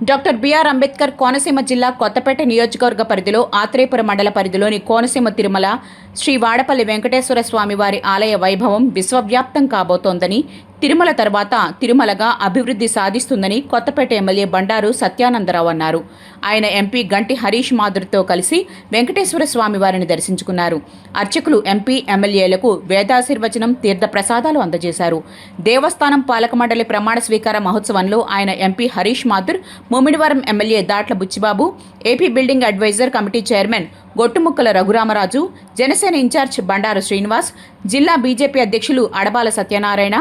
Doctor BR Ambedkar Konaseema జిల్లా కొత్తపేట నియోజకవర్గ పరిధిలో ఆత్రేపుర మండల పరిధిలోని కోనసీమ తిరుమల శ్రీ వాడపల్లి వెంకటేశ్వర స్వామి వారి ఆలయ వైభవం విశ్వవ్యాప్తం కాబోతోందని తిరుమల తర్వాత తిరుమలగా అభివృద్ధి సాధిస్తుందని కొత్తపేట ఎమ్మెల్యే బండారు సత్యానందరావు అన్నారు. ఆయన ఎంపీ గంటి హరీష్ మాధురితో కలిసి వెంకటేశ్వర స్వామి వారిని దర్శించుకున్నారు. అర్చకులు ఎంపీ ఎమ్మెల్యేలకు వేదాశీర్వచనం తీర్థ ప్రసాదాలు అందజేశారు. దేవస్థానం పాలక మండలి ప్రమాణ స్వీకార మహోత్సవంలో ఆయన MP Harish Madhur Mummidivaram MLA Datla Buchibabu AP building adviser committee chairman Gottumukkala Raghuramaraju Janasena in charge Bandaru Srinivas జిల్లా బీజేపీ అధ్యక్షులు అడబాల సత్యనారాయణ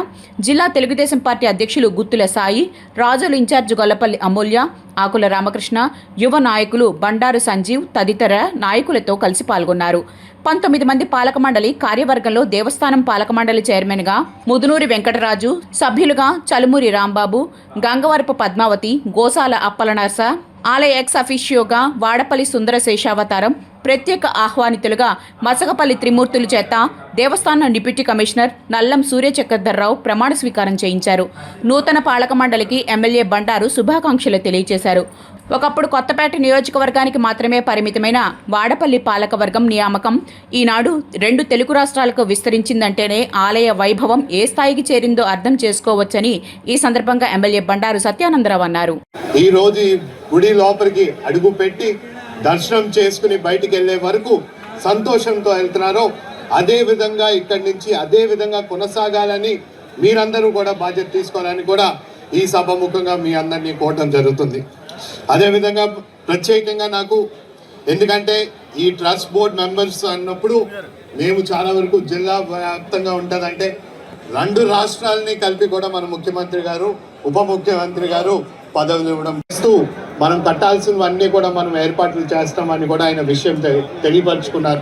జిల్లా తెలుగుదేశం పార్టీ అధ్యక్షులు గుత్తుల సాయి రాజులు ఇన్ఛార్జ్ గొల్లపల్లి అమూల్య ఆకుల రామకృష్ణ యువ నాయకులు బండారు సంజీవ్ తదితర నాయకులతో కలిసి పాల్గొన్నారు. పంతొమ్మిది మంది పాలక మండలి కార్యవర్గంలో దేవస్థానం పాలక మండలి చైర్మన్గా ముదునూరి వెంకటరాజు సభ్యులుగా చలుమూరి రాంబాబు గంగవరపు పద్మావతి గోసాల అప్పలనర్స ఆలయ ఎక్స్ అఫీషియోగా వాడపల్లి సుందర శేషావతారం ప్రత్యేక ఆహ్వానితులుగా మసగపల్లి త్రిమూర్తులు చేత దేవస్థానం డిప్యూటీ కమిషనర్ నల్లం సూర్య చక్రధర్రావు ప్రమాణ స్వీకారం చేయించారు. నూతన పాలక మండలికి ఎమ్మెల్యే బండారు శుభాకాంక్షలు తెలియజేశారు. ఒకప్పుడు కొత్తపేట నియోజకవర్గానికి మాత్రమే పరిమితమైన వాడపల్లి పాలకవర్గం నియామకం ఈనాడు రెండు తెలుగు రాష్ట్రాలకు విస్తరించిందంటేనే ఆలయ వైభవం ఏ స్థాయికి చేరిందో అర్థం చేసుకోవచ్చని ఈ సందర్భంగా ఎమ్మెల్యే బండారు సత్యానందరావు అన్నారు. ఈ రోజు గుడి లోపలికి అడుగు పెట్టి దర్శనం చేసుకుని బయటికి వెళ్ళే వరకు సంతోషంతో వెళ్తున్నారో అదే విధంగా ఇక్కడి నుంచి అదే విధంగా కొనసాగాలని మీరందరూ కూడా బాధ్యత తీసుకోవాలని కూడా ఈ సభముఖంగా మీ అందరినీ కోరడం జరుగుతుంది. అదేవిధంగా ప్రత్యేకంగా నాకు ఎందుకంటే ఈ ట్రస్ట్ బోర్డ్ మెంబర్స్ అన్నప్పుడు మేము చాలా వరకు జిల్లా వ్యాప్తంగా ఉంటుందంటే రెండు రాష్ట్రాలని కలిపి కూడా మన ముఖ్యమంత్రి గారు ఉప ముఖ్యమంత్రి గారు పదవులు ఇవ్వడం ఇస్తూ మనం కట్టాల్సినవన్నీ కూడా మనం ఏర్పాట్లు చేస్తామని కూడా ఆయన విషయం తె- తెలియపరుచుకున్నారు.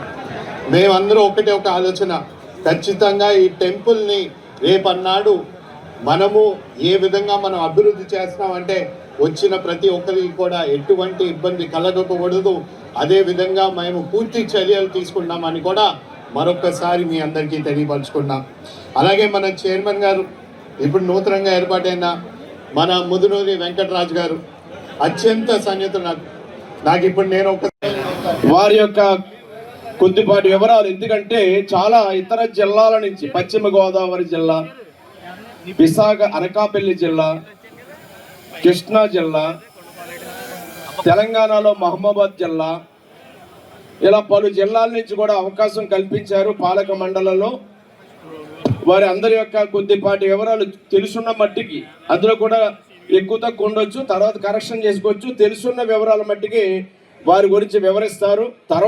మేమందరూ ఒకటే ఒక ఆలోచన. ఖచ్చితంగా ఈ టెంపుల్ని రేపన్నాడు మనము ఏ విధంగా మనం అభివృద్ధి చేస్తామంటే వచ్చిన ప్రతి ఒక్కరికి కూడా ఎటువంటి ఇబ్బంది కలగకూడదు. అదే విధంగా మేము పూర్తి చర్యలు తీసుకున్నామని కూడా మరొకసారి మీ అందరికీ తెలియపరచుకున్నాం. అలాగే మన చైర్మన్ గారు ఇప్పుడు నూతనంగా ఏర్పాటైన మన ముదునూరి వెంకటరాజు గారు అత్యంత సన్నిహిత నాకు. నాకు ఇప్పుడు నేను ఒక వారి యొక్క కొద్దిపాటి వివరాలు. ఎందుకంటే చాలా ఇతర జిల్లాల నుంచి పశ్చిమ గోదావరి జిల్లా విశాఖ అనకాపల్లి జిల్లా కృష్ణా జిల్లా తెలంగాణలో మహబూబాద్ జిల్లా ఇలా పలు జిల్లాల నుంచి కూడా అవకాశం కల్పించారు పాలక మండలంలో. వారి అందరి యొక్క కొద్దిపాటి వివరాలు తెలుసున్న మట్టికి అందులో కూడా ఎక్కువ తక్కువ ఉండొచ్చు తర్వాత కరెక్షన్ చేసుకోవచ్చు. తెలుసున్న వివరాల మట్టికి వారి గురించి వివరిస్తారు. తర్వాత